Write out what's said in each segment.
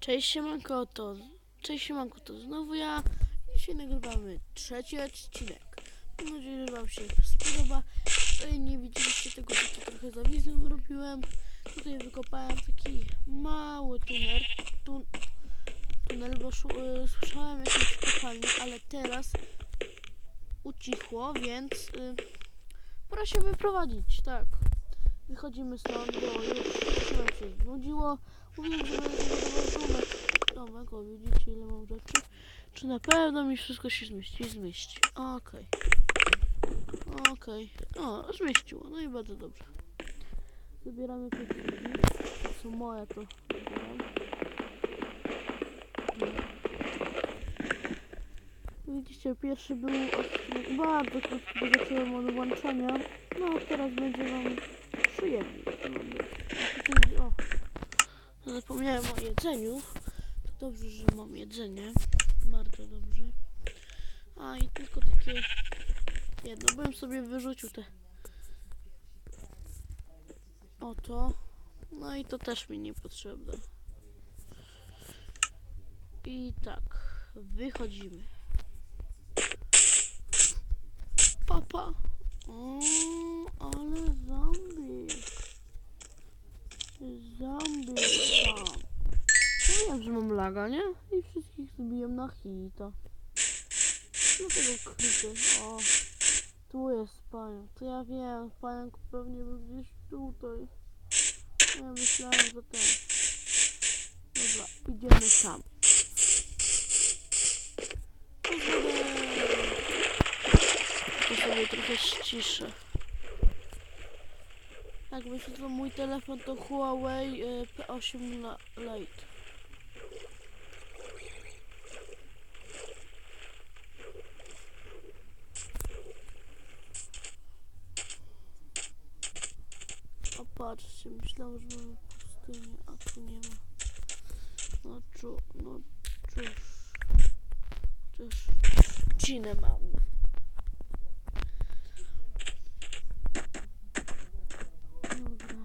Cześć siemanko, to... Cześć siemanko, to znowu ja. Dzisiaj nagrywamy trzeci odcinek. Mam nadzieję, że wam się spodoba. Nie widzieliście tego, że trochę za wizją robiłem. Tutaj wykopałem taki mały tunel. Tun tunel, bo y, słyszałem jakieś kopalnie, ale teraz ucichło, więc y, pora się wyprowadzić, tak. Wychodzimy stąd, bo już się znudziło. Mówiłem, że będę. O widzicie ile mam rzeczy. Czy na pewno mi wszystko się zmieści? Zmieści. Okej. Okej. O, zmieściło. No i bardzo dobrze. Zabieramy pieciki. To są moje, to. No. Widzicie, pierwszy był odcinek bardzo krótki, bo zacząłem od włączania. No, teraz będzie wam przyjemnie. O, zapomniałem o jedzeniu. Dobrze, że mam jedzenie. Bardzo dobrze. A i tylko takie jedno. Bym sobie wyrzucił te oto. No i to też mi niepotrzebne. I tak, wychodzimy. Papa. O, ale zombie. Zombie że mam laga, nie? I wszystkich zbiję na hita. Dlatego klikę. O, tu jest pająk. To ja wiem, pająk pewnie był gdzieś tutaj. Ja myślałem, że ten. Dobra, idziemy sam. To sobie trochę ściszę. Jak wyświetlą mój telefon to Huawei y, P8 la- Lite. O patrzcie, myślałem, że mamy pustynię, a tu nie ma. No czu, no cóż. Cóż, trzcinę mamy. Dobra.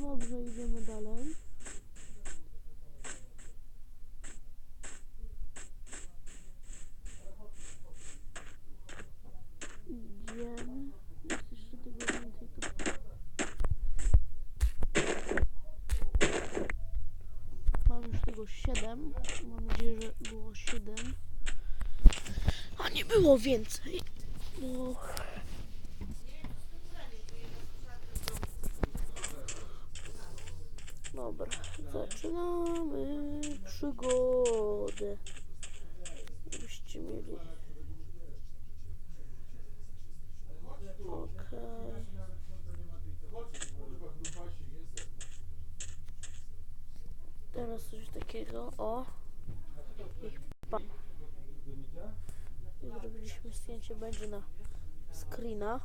No dobrze, idziemy dalej. Idziemy. Jest jeszcze tego więcej to... Mam już tego 7. Mam nadzieję, że było 7. A nie było więcej. Bo... Dobra, zaczynamy przygodę. Teraz coś takiego, o. I pam. I zrobiliśmy zdjęcie, będzie na screena.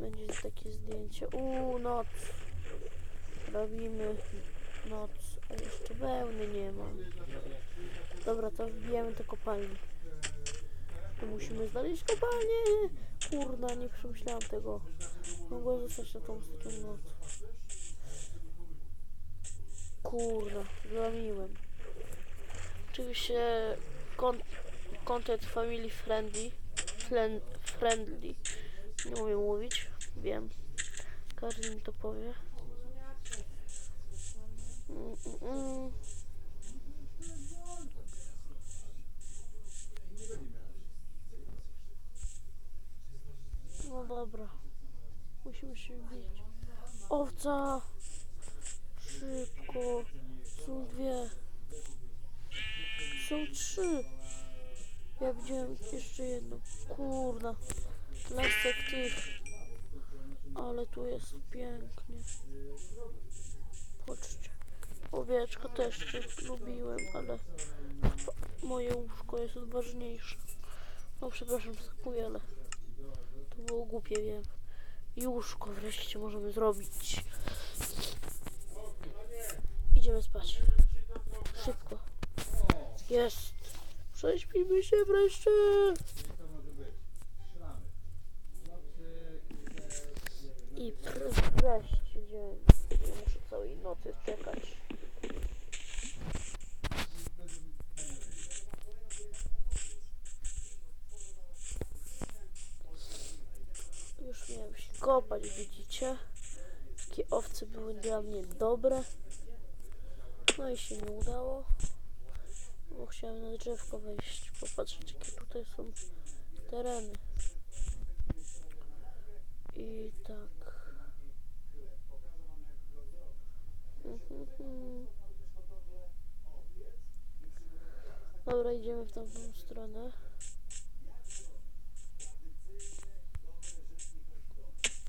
Będzie takie zdjęcie. Uuu, noc. Robimy noc, a jeszcze wełny nie mam. Dobra, to wbijemy do kopalni. Tu musimy znaleźć kopalnię. Kurna, nie przemyślałam tego. Mogłem zostać na tą ostatnią noc. Kurna, zlamiłem. Oczywiście kon content family friendly. Flen friendly. Nie umiem mówić, wiem. Każdy mi to powie. Mm, mm. No dobra. Musimy się wbić. Owca! Szybko. Są dwie. Są trzy. Ja widziałem jeszcze jedną. Kurna. Lasek tych. Ale tu jest pięknie. Patrzcie. Owieczka też cię lubiłem, ale moje łóżko jest odważniejsze. No przepraszam, skakuję, ale to było głupie, wiem. Łóżko wreszcie możemy zrobić. Idziemy spać. Szybko. Jest. Prześpimy się wreszcie. I wreszcie. Nie muszę całej nocy czekać. Już miałem się kopać, widzicie? Takie owce były dla mnie dobre. No i się nie udało. Bo chciałem na drzewko wejść, popatrzeć jakie tutaj są tereny. I tak. Dobra, idziemy w tamtą stronę.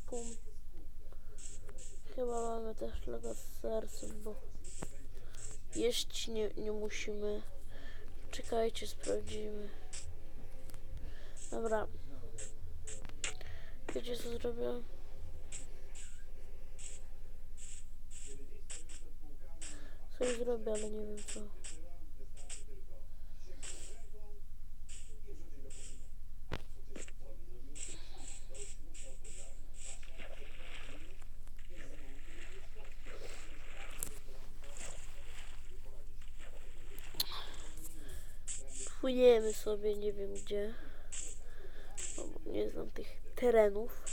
Pum. Chyba mamy też logo z sercem, bo jeść nie, nie musimy. Czekajcie, sprawdzimy. Dobra. Wiecie co zrobię? Coś zrobię, ale nie wiem co. Płyniemy sobie, nie wiem gdzie. No, nie znam tych terenów.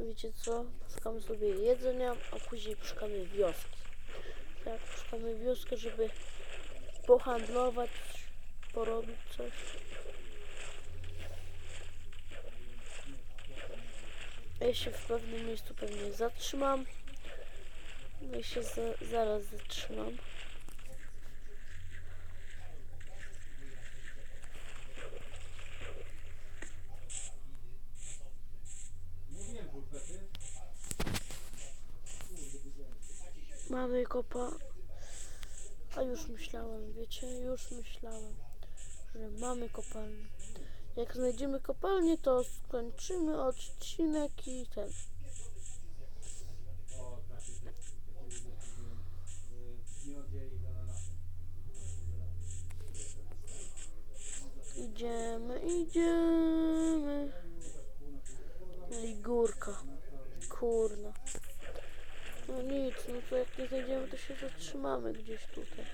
Wiecie co? Poszukamy sobie jedzenia, a później poszukamy wioski. Tak, poszukamy wioski, żeby pohandlować, porobić coś. Ja się w pewnym miejscu pewnie zatrzymam. No i się za, zaraz zatrzymam. Mamy kopa. A już myślałem, wiecie, już myślałem, że mamy kopalnię. Jak znajdziemy kopalnię, to skończymy odcinek i ten. Idziemy, idziemy. No i górka. Kurna. No nic, no to jak nie znajdziemy, to się zatrzymamy gdzieś tutaj.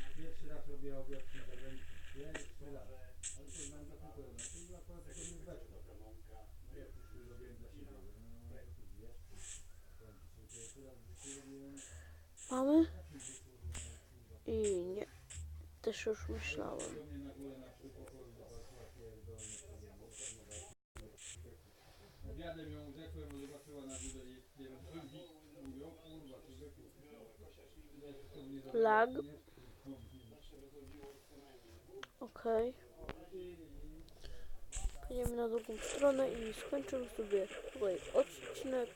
Mamy? I nie. Też już myślałem. Obiadem ją zobaczyła na Lag. Okej. Idziemy na drugą stronę i skończymy sobie tutaj odcinek.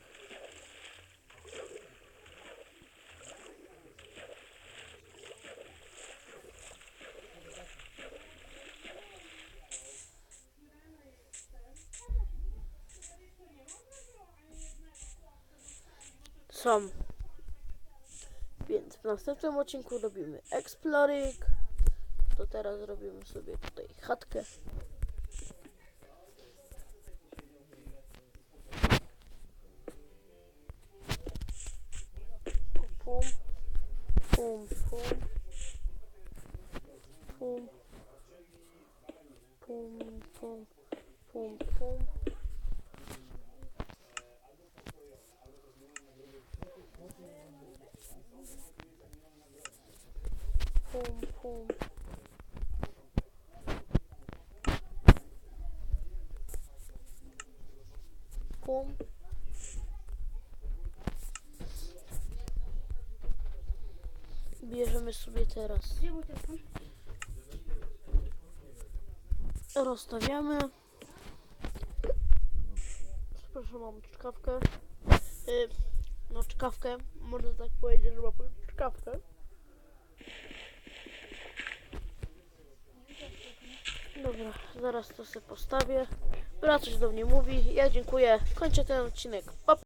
Są. Więc w następnym odcinku robimy Exploring. To teraz robimy sobie tutaj chatkę. Pum, pum, pum, pum, pum, pum, pum, pum. Pum, pum. Pum. Bierzemy sobie teraz. Rozstawiamy. Przepraszam, mam czkawkę. Y, no czkawkę, można tak powiedzieć, że mam czkawkę. Dobra, zaraz to sobie postawię. Dobra, coś do mnie mówi. Ja dziękuję. Kończę ten odcinek. Pa, pa.